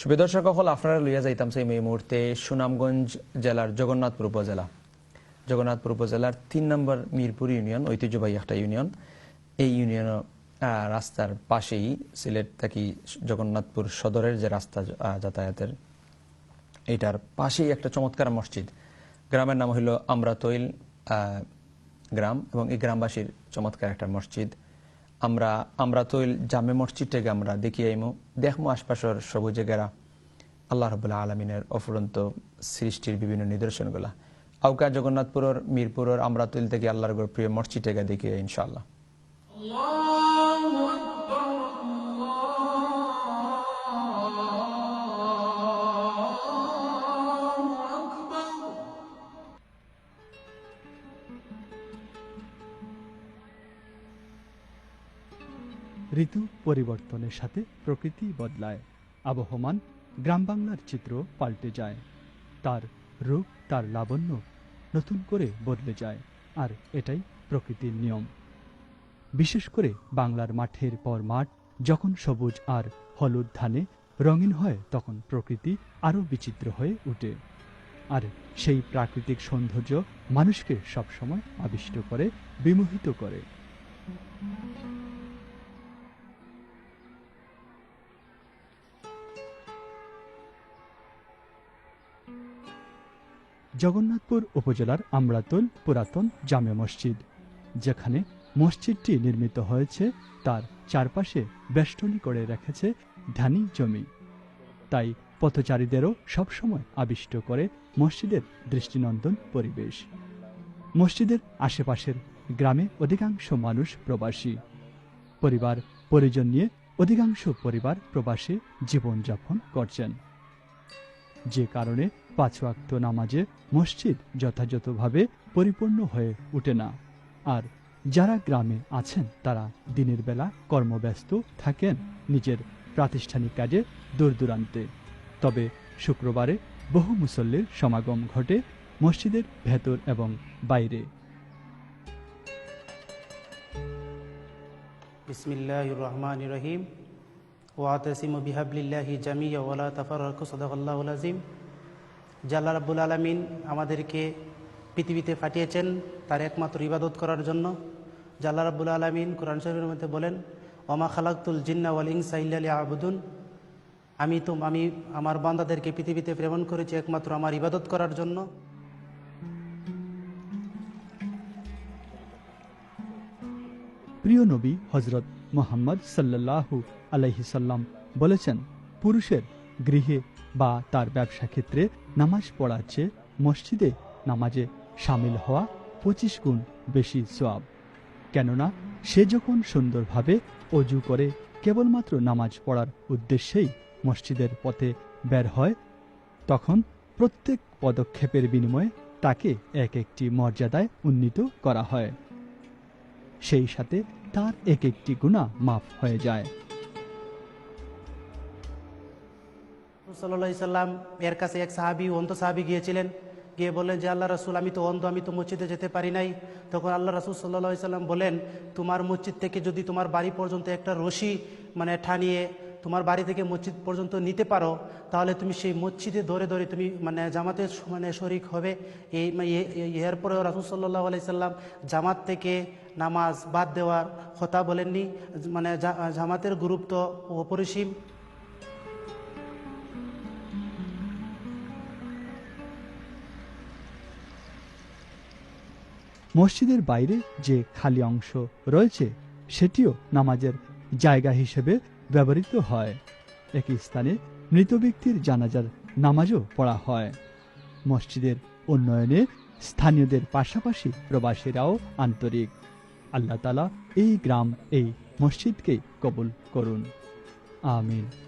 সুপ্রিয় দর্শক হল, আপনারা লইয়া যাইতাম সেই এই মুহূর্তে সুনামগঞ্জ জেলার জগন্নাথপুর উপজেলা। জগন্নাথপুর উপজেলার তিন নম্বর মিরপুর ইউনিয়ন, ঐতিহ্যবাহী একটা ইউনিয়ন। এই ইউনিয়ন রাস্তার পাশেই সিলেট থেকে জগন্নাথপুর সদরের যে রাস্তা যাতায়াতের এটার পাশেই একটা চমৎকার মসজিদ। গ্রামের নাম হইল আমরাতৈল গ্রাম এবং এই গ্রামবাসীর চমৎকার একটা মসজিদ। আমরা আমরা তো জামে মসজিদটাকে আমরা দেখি আইমো দেখমো আশপাশের সবুজে গেরা আল্লাহ রবুল্লাহ আলমিনের অফুরন্ত সৃষ্টির বিভিন্ন নিদর্শনগুলা। আউকা জগন্নাথপুরের, মিরপুরের আমরা তৈল থেকে আল্লাহর প্রিয় মসজিদটাকে দেখি ইনশাআল্লাহ। ঋতু পরিবর্তনের সাথে প্রকৃতি বদলায়। আবহমান গ্রাম বাংলার চিত্র পাল্টে যায়। তার রূপ, তার লাবণ্য নতুন করে বদলে যায়। আর এটাই প্রকৃতির নিয়ম। বিশেষ করে বাংলার মাঠের পর মাঠ যখন সবুজ আর হলুদ ধানে রঙিন হয়, তখন প্রকৃতি আরও বিচিত্র হয়ে ওঠে আর সেই প্রাকৃতিক সৌন্দর্য মানুষকে সবসময় আবিষ্ট করে, বিমোহিত করে। জগন্নাথপুর উপজেলার আমরাতল পুরাতন জামে মসজিদ, যেখানে মসজিদটি নির্মিত হয়েছে, তার চারপাশে বেষ্টনী করে রেখেছে ধানি জমি। তাই পথচারীদেরও সবসময় আবিষ্ট করে মসজিদের দৃষ্টিনন্দন পরিবেশ। মসজিদের আশেপাশের গ্রামে অধিকাংশ মানুষ প্রবাসী। পরিবার, পরিজন নিয়ে অধিকাংশ পরিবার প্রবাসে জীবনযাপন করছেন। যে কারণে পাঁচ ওয়াক্ত নামাজে মসজিদ যথাযথভাবে পরিপূর্ণ হয়ে ওঠে না। আর যারা গ্রামে আছেন, তারা দিনের বেলা কর্মব্যস্ত থাকেন নিজের প্রাতিষ্ঠানিক কাজে দূর দূরান্তে তবে শুক্রবারে বহু মুসল্লির সমাগম ঘটে মসজিদের ভেতর এবং বাইরে। রহমানির রহিম বিহাবলিল্লাহি আযীম। জাল্লা রাব্বুল আলামিন আমাদেরকে পৃথিবীতে পাঠিয়েছেন তার একমাত্র ইবাদত করার জন্য। জাল্লা রাব্বুল আলামিন কোরআন শরীফের মধ্যে বলেন, ওমা খালাকতুল জিন্না ওয়াল ইনসা ইল্লা লিয়াবুদুন। আমি তো, আমি আমার বান্দাদেরকে পৃথিবীতে প্রেরণ করেছি একমাত্র আমার ইবাদত করার জন্য। প্রিয় নবী হজরত মোহাম্মদ সাল্লাল্লাহু আলাইহি সাল্লাম বলেছেন, পুরুষের গৃহে বা তার ব্যবসা ক্ষেত্রে নামাজ পড়ার চেয়ে মসজিদে নামাজে সামিল হওয়া পঁচিশ গুণ বেশি সোয়াব কেননা সে যখন সুন্দরভাবে অজু করে কেবলমাত্র নামাজ পড়ার উদ্দেশ্যেই মসজিদের পথে বের হয়, তখন প্রত্যেক পদক্ষেপের বিনিময়ে তাকে এক একটি মর্যাদায় উন্নীত করা হয়। সেই সাথে তার এক একটি গুণা মাফ হয়ে যায়। সাল্লাম এর কাছে এক সাহাবি, অন্ধ সাহাবি গিয়েছিলেন। গিয়ে বললেন যে আল্লাহ রাসুল, আমি তো অন্ধ, আমি তো মসজিদে যেতে পারি নাই। তখন আল্লাহ রাসুল সাল্লাহ সাল্লাম বলেন তোমার মসজিদ থেকে যদি তোমার বাড়ি পর্যন্ত একটা রশি মানে ঠানিয়ে তোমার বাড়ি থেকে মসজিদ পর্যন্ত নিতে পারো, তাহলে তুমি সেই মসজিদে ধরে ধরে তুমি মানে জামাতে মানে শরিক হবে। এই এ- এ- এরপরেও রাসুল সাল্লাহ আলাইসাল্লাম জামাত থেকে নামাজ বাদ দেওয়ার কথা বলেননি। মানে জামাতের গুরুত্ব অপরিসীম। মসজিদের বাইরে যে খালি অংশ রয়েছে, সেটিও নামাজের জায়গা হিসেবে ব্যবহৃত হয়। একই স্থানে মৃত ব্যক্তির জানাজার নামাজও পড়া হয়। মসজিদের উন্নয়নে স্থানীয়দের পাশাপাশি প্রবাসীরাও আন্তরিক। আল্লাহ তালা এই গ্রাম, এই মসজিদকে কবুল করুন। আমিন।